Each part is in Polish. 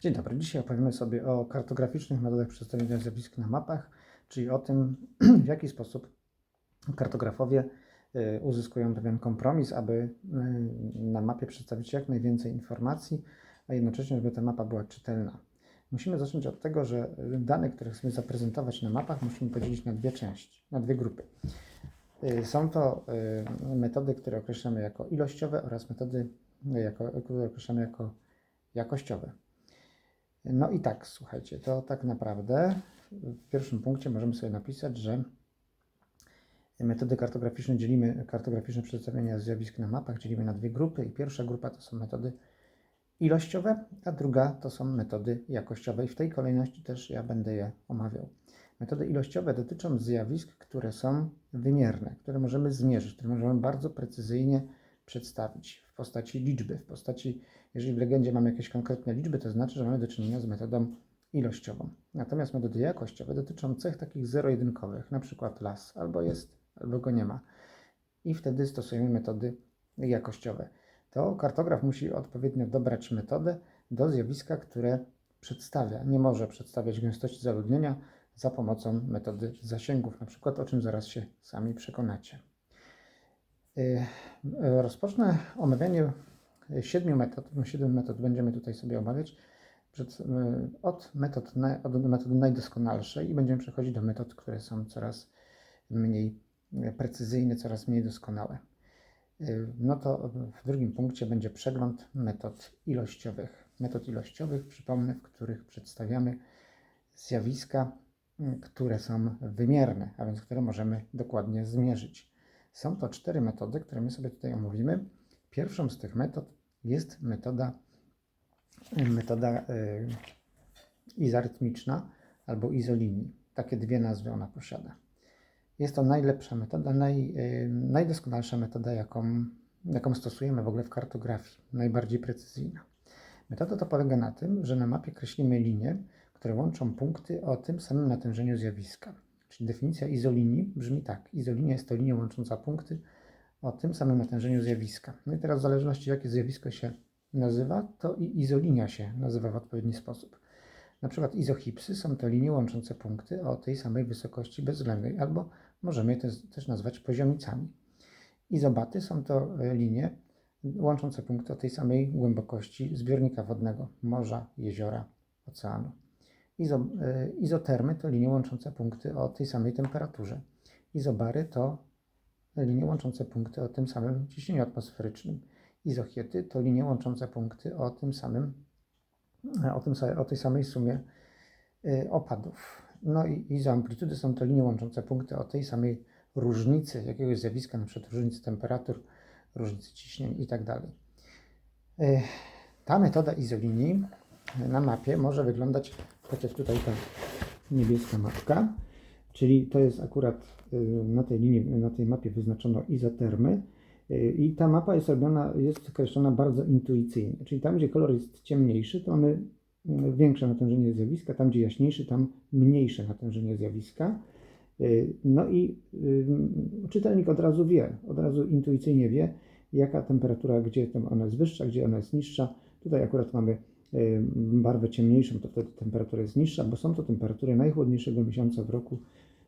Dzień dobry. Dzisiaj opowiemy sobie o kartograficznych metodach przedstawienia zjawisk na mapach, czyli o tym, w jaki sposób kartografowie y, uzyskują pewien kompromis, aby y, na mapie przedstawić jak najwięcej informacji, a jednocześnie, żeby ta mapa była czytelna. Musimy zacząć od tego, że dane, które chcemy zaprezentować na mapach, musimy podzielić na dwie części, na dwie grupy. Y, Są to metody, które określamy jako ilościowe oraz metody, które określamy jako jakościowe. No i tak, słuchajcie, to tak naprawdę w pierwszym punkcie możemy sobie napisać, że metody kartograficzne dzielimy, kartograficzne przedstawienia zjawisk na mapach dzielimy na dwie grupy i pierwsza grupa to są metody ilościowe, a druga to są metody jakościowe i w tej kolejności też ja będę je omawiał. Metody ilościowe dotyczą zjawisk, które są wymierne, które możemy zmierzyć, które możemy bardzo precyzyjnie przedstawić w postaci liczby, w postaci, jeżeli w legendzie mamy jakieś konkretne liczby, to znaczy, że mamy do czynienia z metodą ilościową. Natomiast metody jakościowe dotyczą cech takich zero-jedynkowych, na przykład las, albo jest, albo go nie ma. I wtedy stosujemy metody jakościowe. To kartograf musi odpowiednio dobrać metodę do zjawiska, które przedstawia. Nie może przedstawiać gęstości zaludnienia za pomocą metody zasięgów, na przykład, o czym zaraz się sami przekonacie. Y, Rozpocznę omawianie siedmiu metod. No, Siedem metod będziemy tutaj sobie omawiać przed, y, od, metod, od metody najdoskonalszej i będziemy przechodzić do metod, które są coraz mniej y, precyzyjne, coraz mniej doskonałe. Y, No to w drugim punkcie będzie przegląd metod ilościowych. Metod ilościowych, przypomnę, w których przedstawiamy zjawiska, które są wymierne, a więc które możemy dokładnie zmierzyć. Są to cztery metody, które my sobie tutaj omówimy. Pierwszą z tych metod jest metoda, metoda y, izarytmiczna albo izolinii. Takie dwie nazwy ona posiada. Jest to najlepsza metoda, naj, y, najdoskonalsza metoda, jaką, jaką stosujemy w ogóle w kartografii, najbardziej precyzyjna. Metoda to polega na tym, że na mapie kreślimy linie, które łączą punkty o tym samym natężeniu zjawiska. Czyli definicja izolinii brzmi tak. Izolinia jest to linia łącząca punkty o tym samym natężeniu zjawiska. No i teraz w zależności jakie zjawisko się nazywa, to i izolinia się nazywa w odpowiedni sposób. Na przykład izochipsy są to linie łączące punkty o tej samej wysokości bezwzględnej, albo możemy je też, też nazwać poziomicami. Izobaty są to e, linie łączące punkty o tej samej głębokości zbiornika wodnego, morza, jeziora, oceanu. Izo, e, izotermy to linie łączące punkty o tej samej temperaturze. Izobary to linie łączące punkty o tym samym ciśnieniu atmosferycznym. Izochiety to linie łączące punkty o tym samym, o, tym, o tej samej sumie y, opadów. No i izoamplitudy są to linie łączące punkty o tej samej różnicy jakiegoś zjawiska, przykład różnicy temperatur, różnicy ciśnień i tak. Y, Ta metoda izolinii na mapie może wyglądać tak jak tutaj ta niebieska mapka, czyli to jest akurat y, na tej linii, na tej mapie wyznaczono izotermy y, i ta mapa jest robiona, jest określona bardzo intuicyjnie, czyli tam, gdzie kolor jest ciemniejszy, to mamy y, większe natężenie zjawiska, tam, gdzie jaśniejszy, tam mniejsze natężenie zjawiska. No i czytelnik od razu wie, od razu intuicyjnie wie, jaka temperatura, gdzie ona jest wyższa, gdzie ona jest niższa. Tutaj akurat mamy barwę ciemniejszą, to wtedy temperatura jest niższa, bo są to temperatury najchłodniejszego miesiąca w roku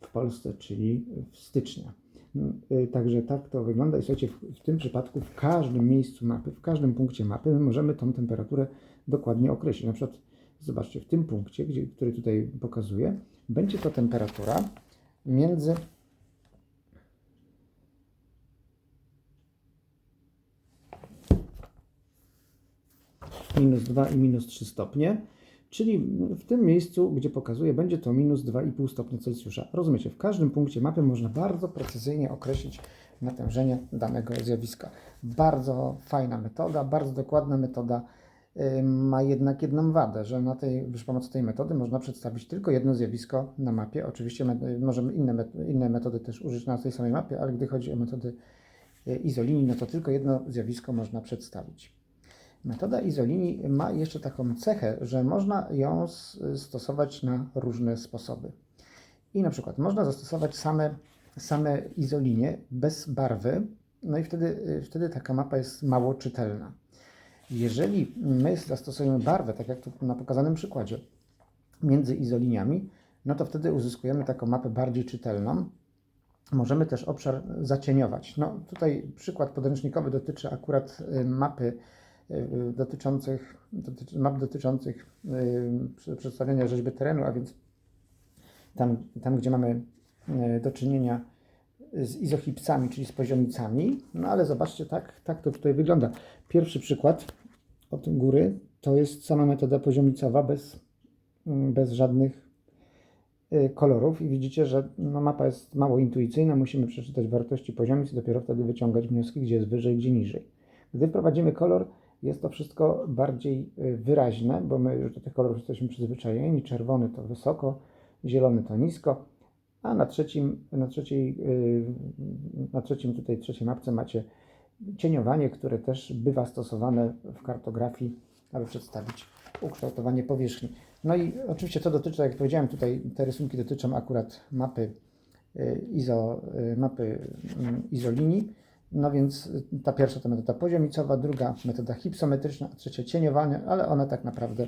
w Polsce, czyli w stycznia. No, y, Także tak to wygląda i słuchajcie, w, w tym przypadku w każdym miejscu mapy, w każdym punkcie mapy my możemy tą temperaturę dokładnie określić. Na przykład zobaczcie, w tym punkcie, gdzie, który tutaj pokazuję, będzie to temperatura między minus 2 i minus 3 stopnie, czyli w tym miejscu, gdzie pokazuję, będzie to minus 2,5 stopnia Celsjusza. Rozumiecie, w każdym punkcie mapy można bardzo precyzyjnie określić natężenie danego zjawiska. Bardzo fajna metoda, bardzo dokładna metoda. Ma jednak jedną wadę, że na tej, przy pomocy tej metody można przedstawić tylko jedno zjawisko na mapie. Oczywiście możemy inne, met- inne metody też użyć na tej samej mapie, ale gdy chodzi o metody yy, izolinii, no to tylko jedno zjawisko można przedstawić. Metoda izolinii ma jeszcze taką cechę, że można ją stosować na różne sposoby. I na przykład można zastosować same, same izolinie bez barwy, no i wtedy, wtedy taka mapa jest mało czytelna. Jeżeli my zastosujemy barwę, tak jak tu na pokazanym przykładzie, między izoliniami, no to wtedy uzyskujemy taką mapę bardziej czytelną. Możemy też obszar zacieniować. No tutaj przykład podręcznikowy dotyczy akurat y, mapy dotyczących, dotyczy, map dotyczących y, przedstawiania rzeźby terenu, a więc tam, tam gdzie mamy y, do czynienia z izochipsami, czyli z poziomicami. No ale zobaczcie, tak, tak to tutaj wygląda. Pierwszy przykład od góry to jest sama metoda poziomicowa bez, mm, bez żadnych y, kolorów i widzicie, że no, mapa jest mało intuicyjna, musimy przeczytać wartości poziomic i dopiero wtedy wyciągać wnioski, gdzie jest wyżej, gdzie niżej. Gdy wprowadzimy kolor, jest to wszystko bardziej y, wyraźne, bo my już do tych kolorów jesteśmy przyzwyczajeni. Czerwony to wysoko, zielony to nisko, a na trzecim, na trzeciej, yy, na trzecim tutaj trzeciej mapce macie cieniowanie, które też bywa stosowane w kartografii, aby przedstawić ukształtowanie powierzchni. No i oczywiście to dotyczy, tak jak powiedziałem, tutaj te rysunki dotyczą akurat mapy yy, izo, mapy mm, izolinii. No więc ta pierwsza to metoda poziomicowa, druga metoda hipsometryczna, trzecia cieniowanie, ale one tak naprawdę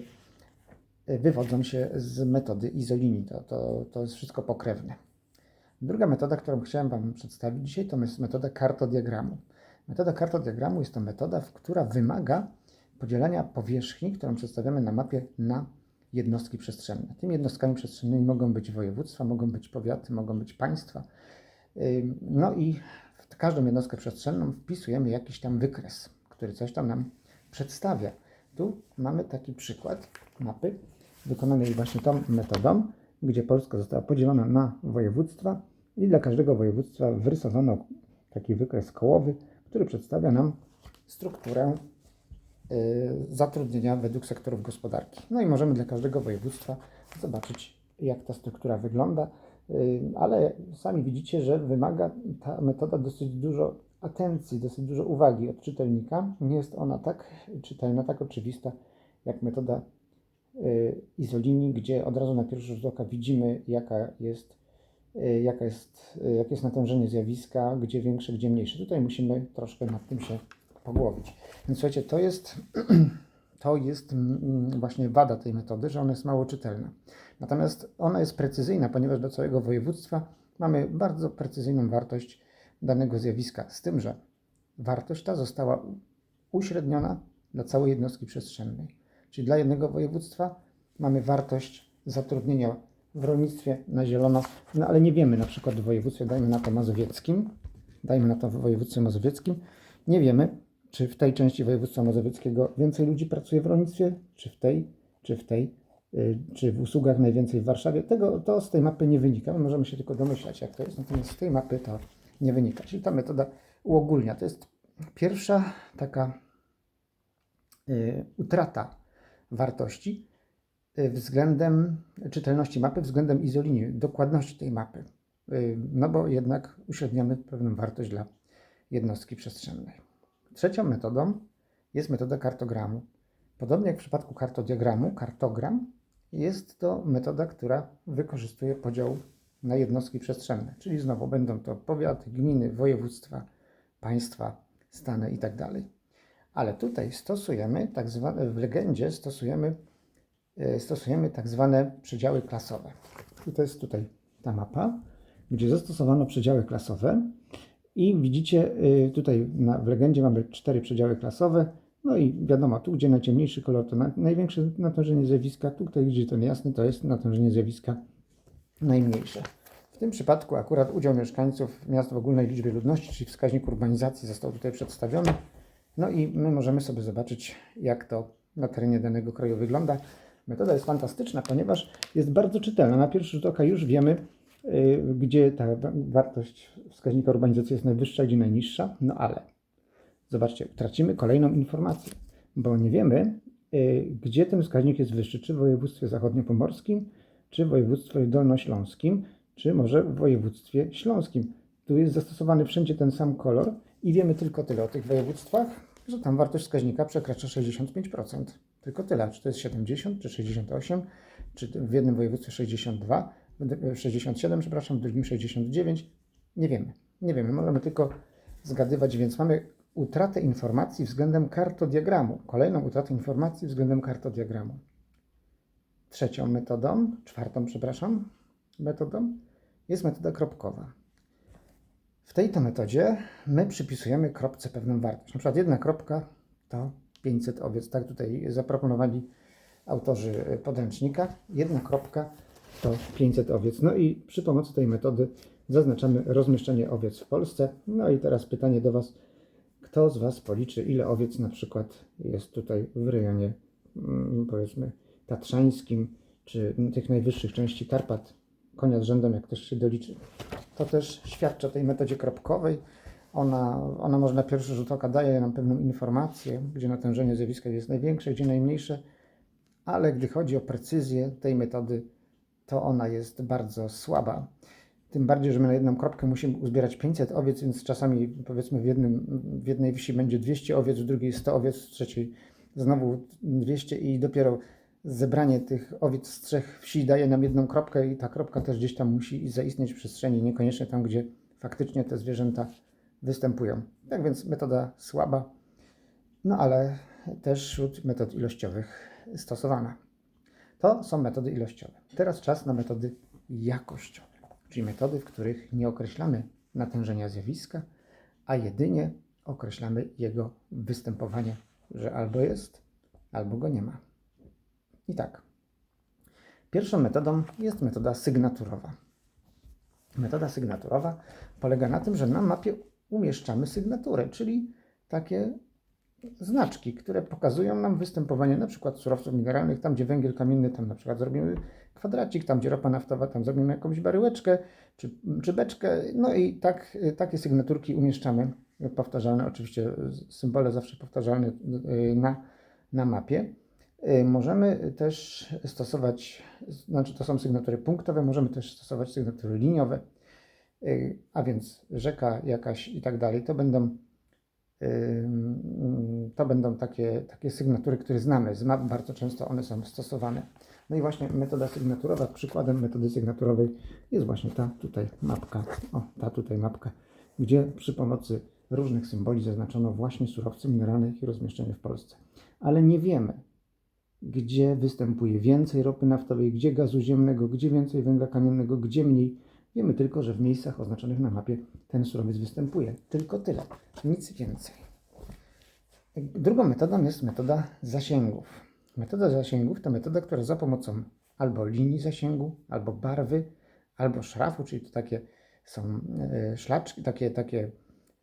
wywodzą się z metody izolinii. To, to, to jest wszystko pokrewne. Druga metoda, którą chciałem Wam przedstawić dzisiaj, to jest metoda kartodiagramu. Metoda kartodiagramu jest to metoda, która wymaga podzielenia powierzchni, którą przedstawiamy na mapie, na jednostki przestrzenne. Tymi jednostkami przestrzennymi mogą być województwa, mogą być powiaty, mogą być państwa. No i w każdą jednostkę przestrzenną wpisujemy jakiś tam wykres, który coś tam nam przedstawia. Tu mamy taki przykład mapy wykonanej właśnie tą metodą, gdzie Polska została podzielona na województwa i dla każdego województwa wyrysowano taki wykres kołowy, który przedstawia nam strukturę y, zatrudnienia według sektorów gospodarki. No i możemy dla każdego województwa zobaczyć, jak ta struktura wygląda, ale sami widzicie, że wymaga ta metoda dosyć dużo atencji, dosyć dużo uwagi od czytelnika. Nie jest ona tak czytelna, tak oczywista jak metoda y, izolinii, gdzie od razu na pierwszy rzut oka widzimy, jaka jest, y, jaka jest, y, jakie jest natężenie zjawiska, gdzie większe, gdzie mniejsze. Tutaj musimy troszkę nad tym się pogłowić. Więc słuchajcie, to jest, to jest właśnie wada tej metody, że ona jest mało czytelna. Natomiast ona jest precyzyjna, ponieważ do całego województwa mamy bardzo precyzyjną wartość danego zjawiska, z tym, że wartość ta została uśredniona dla całej jednostki przestrzennej. Czyli dla jednego województwa mamy wartość zatrudnienia w rolnictwie na zielono, no ale nie wiemy na przykład w województwie, dajmy na to mazowieckim, dajmy na to w województwie mazowieckim, nie wiemy, czy w tej części województwa mazowieckiego więcej ludzi pracuje w rolnictwie, czy w tej, czy w tej, y, czy w usługach najwięcej w Warszawie. Tego to z tej mapy nie wynika. My możemy się tylko domyślać, jak to jest. Natomiast z tej mapy to nie wynika. Czyli ta metoda uogólnia. To jest pierwsza taka y, utrata wartości y, względem czytelności mapy, względem izolinii, dokładności tej mapy. No bo jednak uśredniamy pewną wartość dla jednostki przestrzennej. Trzecią metodą jest metoda kartogramu. Podobnie jak w przypadku kartodiagramu, kartogram jest to metoda, która wykorzystuje podział na jednostki przestrzenne, czyli znowu będą to powiaty, gminy, województwa, państwa, stany itd. Ale tutaj stosujemy tak zwane, w legendzie stosujemy, e, stosujemy tak zwane przedziały klasowe. I to jest tutaj ta mapa, gdzie zastosowano przedziały klasowe i widzicie e, tutaj na, w legendzie mamy cztery przedziały klasowe, no i wiadomo, tu gdzie najciemniejszy kolor to na, największe natężenie zjawiska, tutaj gdzie to niejasne to jest natężenie zjawiska najmniejsze. W tym przypadku akurat udział mieszkańców miast w ogólnej liczbie ludności, czyli wskaźnik urbanizacji został tutaj przedstawiony. No i my możemy sobie zobaczyć, jak to na terenie danego kraju wygląda. Metoda jest fantastyczna, ponieważ jest bardzo czytelna. Na pierwszy rzut oka już wiemy, gdzie ta wartość wskaźnika urbanizacji jest najwyższa, gdzie najniższa. No ale zobaczcie, tracimy kolejną informację, bo nie wiemy, yy, gdzie ten wskaźnik jest wyższy, czy w województwie zachodniopomorskim, czy w województwie dolnośląskim, czy może w województwie śląskim. Tu jest zastosowany wszędzie ten sam kolor i wiemy tylko tyle o tych województwach, że tam wartość wskaźnika przekracza 65%. Tylko tyle, czy to jest 70, czy 68, czy w jednym województwie 62, 67, przepraszam, w drugim 69. Nie wiemy. Nie wiemy, możemy tylko zgadywać, więc mamy utratę informacji względem kartodiagramu. Kolejną utratę informacji względem kartodiagramu. Trzecią metodą, czwartą, przepraszam, metodą jest metoda kropkowa. W tej to metodzie my przypisujemy kropce pewną wartość. Na przykład jedna kropka to 500 owiec. Tak tutaj zaproponowali autorzy podręcznika. Jedna kropka to 500 owiec. No i przy pomocy tej metody zaznaczamy rozmieszczenie owiec w Polsce. No i teraz pytanie do Was. Kto z Was policzy, ile owiec na przykład jest tutaj w rejonie, mm, powiedzmy, tatrzańskim, czy tych najwyższych części Karpat, konia z rzędem, jak też się doliczy. To też świadczy o tej metodzie kropkowej. Ona, ona może na pierwszy rzut oka daje nam pewną informację, gdzie natężenie zjawiska jest największe, gdzie najmniejsze, ale gdy chodzi o precyzję tej metody, to ona jest bardzo słaba. Tym bardziej, że my na jedną kropkę musimy uzbierać 500 owiec, więc czasami powiedzmy w, jednym, w jednej wsi będzie 200 owiec, w drugiej 100 owiec, w trzeciej znowu 200 i dopiero zebranie tych owiec z trzech wsi daje nam jedną kropkę i ta kropka też gdzieś tam musi zaistnieć w przestrzeni, niekoniecznie tam, gdzie faktycznie te zwierzęta występują. Tak więc metoda słaba, no ale też wśród metod ilościowych stosowana. To są metody ilościowe. Teraz czas na metody jakościowe, czyli metody, w których nie określamy natężenia zjawiska, a jedynie określamy jego występowanie, że albo jest, albo go nie ma. I tak. Pierwszą metodą jest metoda sygnaturowa. Metoda sygnaturowa polega na tym, że na mapie umieszczamy sygnaturę, czyli takie znaczki, które pokazują nam występowanie na przykład surowców mineralnych, tam gdzie węgiel kamienny, tam na przykład zrobimy kwadracik, tam gdzie ropa naftowa, tam zrobimy jakąś baryłeczkę czy, czy beczkę, no i tak, takie sygnaturki umieszczamy, powtarzalne, oczywiście symbole zawsze powtarzalne y, na, na mapie. Y, Możemy też stosować, znaczy to są sygnatury punktowe, możemy też stosować sygnatury liniowe, y, a więc rzeka jakaś i tak dalej. To będą, to będą takie, takie sygnatury, które znamy z map, bardzo często one są stosowane. No i właśnie metoda sygnaturowa, przykładem metody sygnaturowej jest właśnie ta tutaj mapka, o ta tutaj mapka, gdzie przy pomocy różnych symboli zaznaczono właśnie surowce mineralne ich rozmieszczenie w Polsce. Ale nie wiemy, gdzie występuje więcej ropy naftowej, gdzie gazu ziemnego, gdzie więcej węgla kamiennego, gdzie mniej. Wiemy tylko, że w miejscach oznaczonych na mapie ten surowiec występuje. Tylko tyle, nic więcej. Drugą metodą jest metoda zasięgów. Metoda zasięgów to metoda, która za pomocą albo linii zasięgu, albo barwy, albo szrafu, czyli to takie są e, szlaczki, takie, takie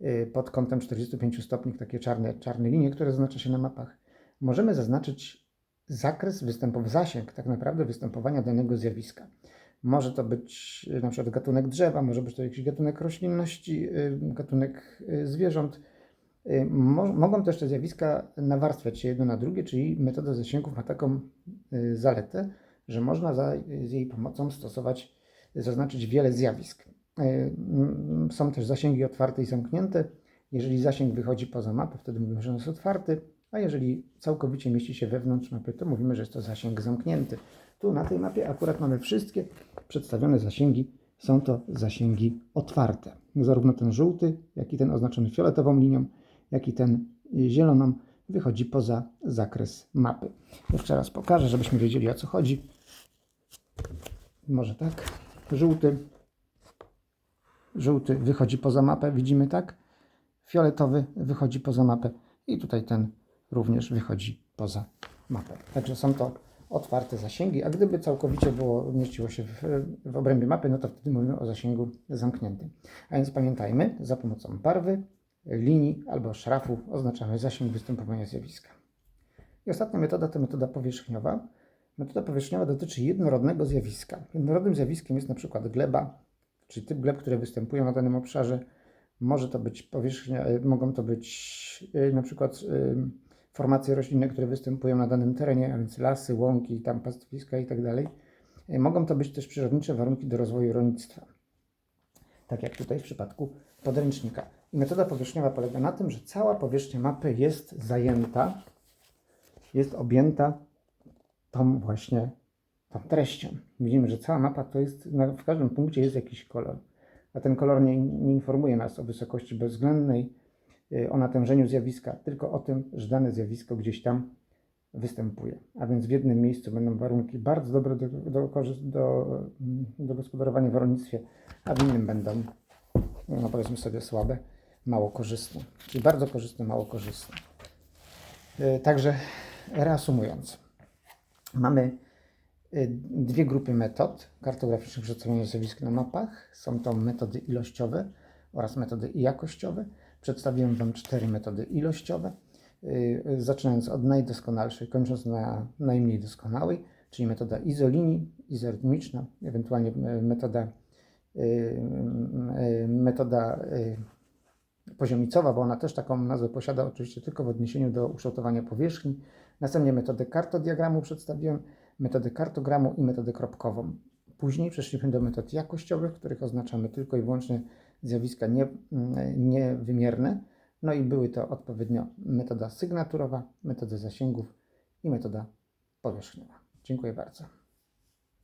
e, pod kątem 45 stopni, takie czarne, czarne linie, które zaznacza się na mapach. Możemy zaznaczyć zakres występowania, zasięg tak naprawdę występowania danego zjawiska. Może to być y, na przykład gatunek drzewa, może być to jakiś gatunek roślinności, y, gatunek y, zwierząt. Mo mogą też te zjawiska nawarstwiać się jedno na drugie, czyli metoda zasięgów ma taką zaletę, że można za, z jej pomocą stosować, zaznaczyć wiele zjawisk. Są też zasięgi otwarte i zamknięte. Jeżeli zasięg wychodzi poza mapę, wtedy mówimy, że on jest otwarty a jeżeli całkowicie mieści się wewnątrz mapy, to mówimy, że jest to zasięg zamknięty. Tu na tej mapie akurat mamy wszystkie przedstawione zasięgi. Są to zasięgi otwarte. Zarówno ten żółty, jak i ten oznaczony fioletową linią, jak i ten zieloną wychodzi poza zakres mapy. Jeszcze raz pokażę, żebyśmy wiedzieli o co chodzi. Może tak. Żółty. Żółty wychodzi poza mapę, widzimy tak. Fioletowy wychodzi poza mapę i tutaj ten również wychodzi poza mapę. Także są to otwarte zasięgi, a gdyby całkowicie było, mieściło się w, w obrębie mapy, no to wtedy mówimy o zasięgu zamkniętym. A więc pamiętajmy, za pomocą barwy, linii albo szrafu oznaczamy zasięg występowania zjawiska. I ostatnia metoda to metoda powierzchniowa. Metoda powierzchniowa dotyczy jednorodnego zjawiska. Jednorodnym zjawiskiem jest na przykład gleba, czyli typ gleb, które występują na danym obszarze. Może to być powierzchnia, mogą to być na przykład formacje roślinne, które występują na danym terenie, a więc lasy, łąki, tam pastwiska i tak dalej. E, mogą to być też przyrodnicze warunki do rozwoju rolnictwa. Tak jak tutaj w przypadku podręcznika. I metoda powierzchniowa polega na tym, że cała powierzchnia mapy jest zajęta, jest objęta tą właśnie tą treścią. Widzimy, że cała mapa to jest, w każdym punkcie jest jakiś kolor, a ten kolor nie, nie informuje nas o wysokości bezwzględnej, o natężeniu zjawiska, tylko o tym, że dane zjawisko gdzieś tam występuje. A więc w jednym miejscu będą warunki bardzo dobre do, do, do, mm, do gospodarowania w rolnictwie, a w innym będą, no powiedzmy sobie, słabe, mało korzystne. Czyli bardzo korzystne, mało korzystne. Y, Także reasumując, mamy y, dwie grupy metod kartograficznych szacowania zjawisk na mapach. Są to metody ilościowe oraz metody jakościowe. Przedstawiłem Wam cztery metody ilościowe, y, zaczynając od najdoskonalszej, kończąc na najmniej doskonałej, czyli metoda izolinii, izorytmiczna, ewentualnie y, metoda, y, metoda poziomicowa, bo ona też taką nazwę posiada, oczywiście tylko w odniesieniu do ukształtowania powierzchni. Następnie metodę kartodiagramu przedstawiłem, metodę kartogramu i metodę kropkową. Później przeszliśmy do metod jakościowych, których oznaczamy tylko i wyłącznie zjawiska nie, niewymierne. No i były to odpowiednio metoda sygnaturowa, metoda zasięgów i metoda powierzchniowa. Dziękuję bardzo.